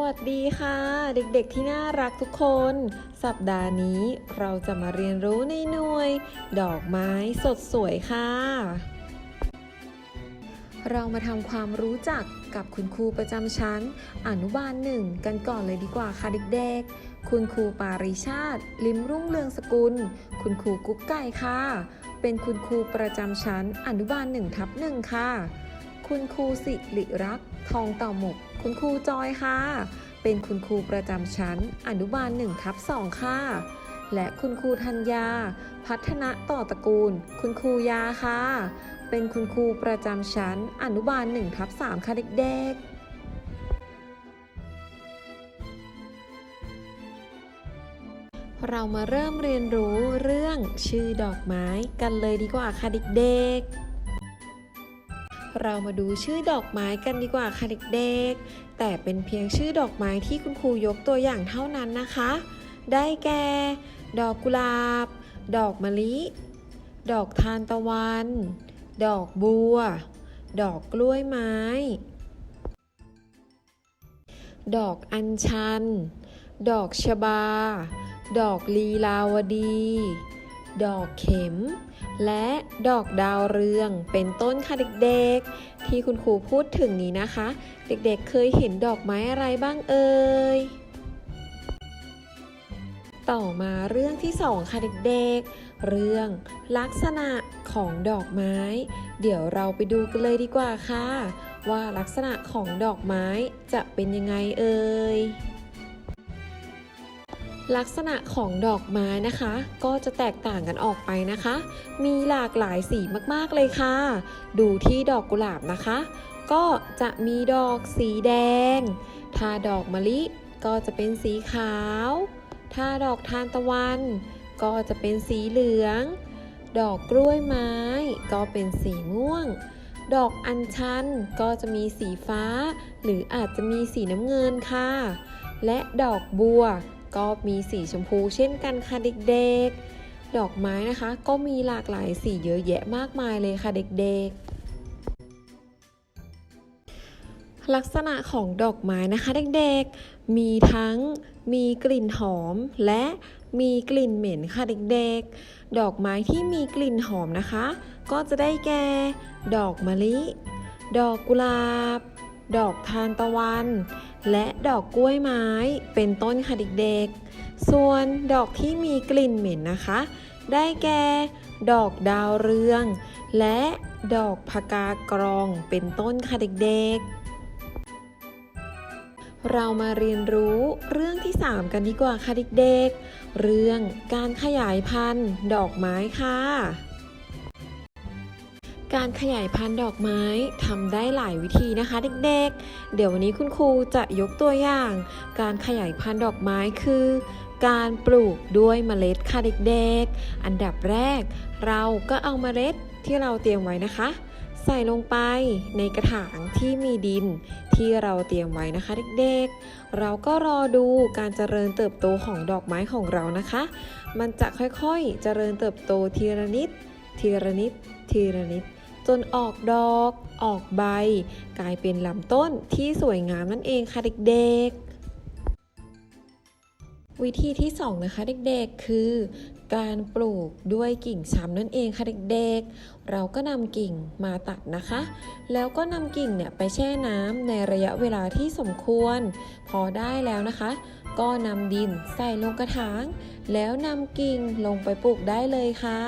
วัสดีค่ะ เด็กๆที่น่ารักทุกคน สัปดาห์นี้เราจะมาเรียนรู้ในหน่วย ดอกไม้สดสวยค่ะ เรามาทำความรู้จักกับคุณครูประจำชั้น อนุบาลหนึ่งกันก่อนเลยดีกว่าค่ะเด็กๆ คุณครูปาริชาติ ลิมรุ่งเรืองสกุล คุณครูกุ๊กไก่ค่ะ เป็นคุณครูประจำชั้นอนุบาลหนึ่งทับหนึ่งค่ะ คุณครูสิริรักษ์ทองเต่าหมก คุณครูจอยค่ะ เป็นคุณครูประจำชั้น อนุบาล1ทับ2ค่ะ และคุณครูธัญญา พัฒนะต่อตระกูล คุณครูยาค่ะ เป็นคุณครูประจำชั้น อนุบาล1ทับ3ค่ะเด็กๆเรามาเริ่มเรียนรู้เรื่องชื่อดอกไม้กันเลยดีกว่าค่ะเด็กๆ เรามาดูชื่อดอกไม้กันดีกว่าค่ะเด็กๆ แต่เป็นเพียงชื่อดอกไม้ที่คุณครูยกตัวอย่างเท่านั้นนะคะ ได้แก่ ดอกกุหลาบ ดอกมะลิ ดอกทานตะวัน ดอกบัว ดอกกล้วยไม้ ดอกอัญชัน ดอกชบา ดอกลีลาวดี ดอกเข็ม และดอกดาวเรืองเป็นต้นค่ะเด็กๆ ที่คุณครูพูดถึงนี้นะคะ เด็กๆเคยเห็นดอกไม้อะไรบ้างเอ่ย ต่อมาเรื่องที่สองค่ะเด็กๆ เรื่องลักษณะของดอกไม้ เดี๋ยวเราไปดูกันเลยดีกว่าค่ะ ว่าลักษณะของดอกไม้จะเป็นยังไงเอ่ย ลักษณะของดอกไม้นะคะ ก็จะแตกต่างกันออกไปนะคะ มีหลากหลายสีมากๆเลยค่ะ ดูที่ดอกกุหลาบนะคะ ก็จะมีดอกสีแดง ถ้าดอกมะลิก็จะเป็นสีขาว ถ้าดอกทานตะวัน ก็จะเป็นสีเหลือง ดอกกล้วยไม้ก็เป็นสีม่วง ดอกอัญชันก็จะมีสีฟ้า หรืออาจจะมีสีน้ำเงินค่ะ และดอกบัว ก็มีสีชมพูเช่นกันค่ะเด็กๆ ดอกไม้นะคะ ก็มีหลากหลายสีเยอะแยะมากมายเลยค่ะเด็กๆลักษณะของดอกไม้นะคะเด็กๆ มีทั้งมีกลิ่นหอมและมีกลิ่นเหม็นค่ะเด็กๆ ดอกไม้ที่มีกลิ่นหอมนะคะ ก็จะได้แก่ ดอกมะลิ ดอกกุหลาบ ดอกทานตะวัน และดอกกล้วยไม้เป็นต้นค่ะเด็กๆ ส่วนดอกที่มีกลิ่นเหม็นนะคะ ได้แก่ดอกดาวเรือง และดอกพกากรองเป็นต้นค่ะเด็กๆเรามาเรียนรู้เรื่องที่ 3 กันดีกว่าค่ะเด็กๆ เรื่องการขยายพันธุ์ดอกไม้ค่ะ การขยายพันธุ์ดอกไม้ทำได้หลายวิธีนะคะเด็กๆ เดี๋ยววันนี้คุณครูจะยกตัวอย่าง การขยายพันธุ์ดอกไม้คือ การปลูกด้วยเมล็ดค่ะเด็กๆ อันดับแรก เราก็เอาเมล็ดที่เราเตรียมไว้นะคะ ใส่ลงไปในกระถางที่มีดินที่เราเตรียมไว้นะคะเด็กๆ เราก็รอดูการเจริญเติบโตของดอกไม้ของเรานะคะ มันจะค่อยๆเจริญเติบโตทีละนิดทีละนิดทีละนิด จนออกดอก ออกใบ กลายเป็นลำต้นที่สวยงามนั่นเองค่ะเด็กๆ วิธีที่สองนะคะเด็กๆ คือ การปลูกด้วยกิ่งช้ำนั่นเองค่ะเด็กๆ เราก็นำกิ่งมาตัดนะคะ แล้วก็นำกิ่งเนี่ยไปแช่น้ำในระยะเวลาที่สมควร พอได้แล้วนะคะ ก็นำดินใส่ลงกระถาง แล้วนำกิ่งลงไปปลูกได้เลยค่ะ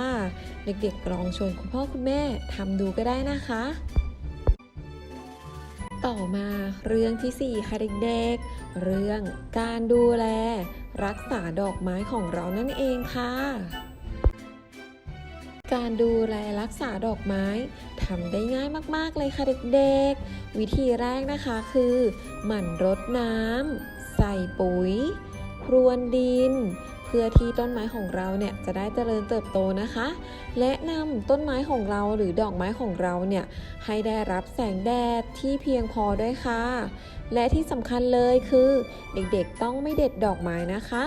เด็กๆลองชวนคุณพ่อคุณแม่ทำดูก็ได้นะคะ ต่อมาเรื่องที่ 4 ค่ะเด็กๆ เรื่องการดูแล รักษาดอกไม้ของเรานั่นเองค่ะ การดูแลรักษาดอกไม้ทำได้ง่ายมากๆเลยค่ะเด็กๆ วิธีแรกนะคะคือ หมั่นรดน้ำใส่ปุ๋ย พรวนดิน พื่อที่ต้นไม้ของเราเนี่ยจะได้เจริญเติบโตนะคะ และนำต้นไม้ของเราหรือดอกไม้ของเราเนี่ยให้ได้รับแสงแดดที่เพียงพอด้วยค่ะ และที่สำคัญเลยคือเด็กๆต้องไม่เด็ดดอกไม้นะคะ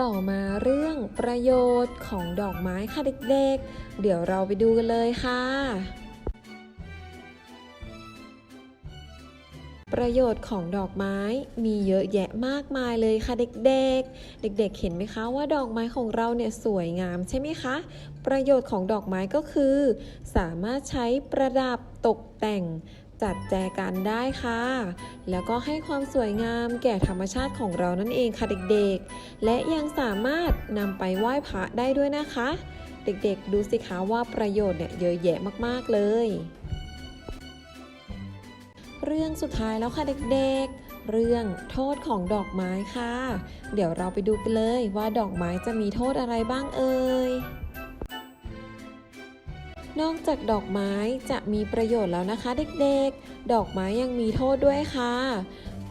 ต่อมาเรื่องประโยชน์ของดอกไม้ค่ะเด็กๆ เดี๋ยวเราไปดูกันเลยค่ะ ประโยชน์ของดอกไม้มีเยอะแยะมากมายเลยค่ะเด็กๆ เด็กๆ เห็นไหมคะว่าดอกไม้ของเราเนี่ยสวยงามใช่ไหมคะ ประโยชน์ของดอกไม้ก็คือ สามารถใช้ประดับตกแต่งจัดแจกันได้ค่ะ แล้วก็ให้ความสวยงามแก่ธรรมชาติของเรานั่นเองค่ะเด็กๆ และยังสามารถนำไปไหว้พระได้ด้วยนะคะ เด็กๆ ดูสิคะว่าประโยชน์เนี่ยเยอะแยะมากๆเลย เรื่องสุดท้ายแล้วค่ะเด็กๆ เรื่องโทษของดอกไม้ค่ะ เดี๋ยวเราไปดูกันเลยว่าดอกไม้จะมีโทษอะไรบ้างเอ่ย นอกจากดอกไม้จะมีประโยชน์แล้วนะคะเด็กๆ ดอกไม้ยังมีโทษด้วยค่ะ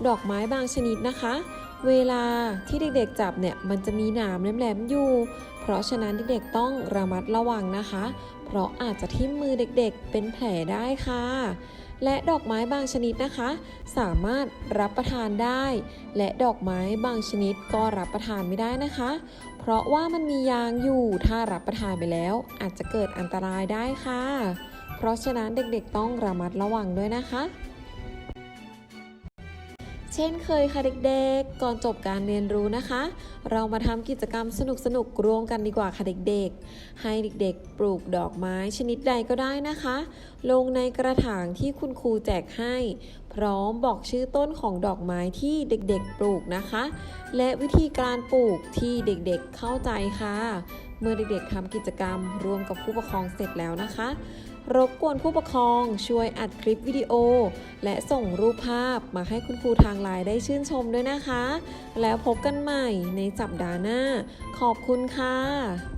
ดอกไม้บางชนิดนะคะ เวลาที่เด็กๆจับเนี่ยมันจะมีหนามแหลมๆอยู่ เพราะฉะนั้นเด็กๆต้องระมัดระวังนะคะ เพราะอาจจะทิ่มมือเด็กๆ เป็นแผลได้ค่ะ และดอกไม้บางชนิดนะคะ สามารถรับประทานได้ และดอกไม้บางชนิดก็รับประทานไม่ได้นะคะ เพราะว่ามันมียางอยู่ถ้ารับประทานไปแล้ว อาจจะเกิดอันตรายได้ค่ะ เพราะฉะนั้นเด็กๆต้องระมัดระวังด้วยนะคะ เช่นเคยค่ะเด็กๆ ก่อนจบการเรียนรู้นะคะ เรามาทำกิจกรรมสนุกๆร่วมกันดีกว่าค่ะเด็กๆ ให้เด็กๆ ปลูกดอกไม้ชนิดใดก็ได้นะคะ ลงในกระถางที่คุณครูแจกให้ พร้อมบอกชื่อต้นของดอกไม้ที่เด็กๆ ปลูกนะคะ และวิธีการปลูกที่เด็กๆเข้าใจค่ะ เมื่อเด็กๆทำกิจกรรมร่วมกับผู้ปกครองเสร็จแล้วนะคะ รบกวนผู้ปกครองช่วยอัดคลิปวิดีโอ และส่งรูปภาพมาให้คุณครูทางไลน์ได้ชื่นชมด้วยนะคะ แล้วพบกันใหม่ในสัปดาห์หน้า ขอบคุณค่ะ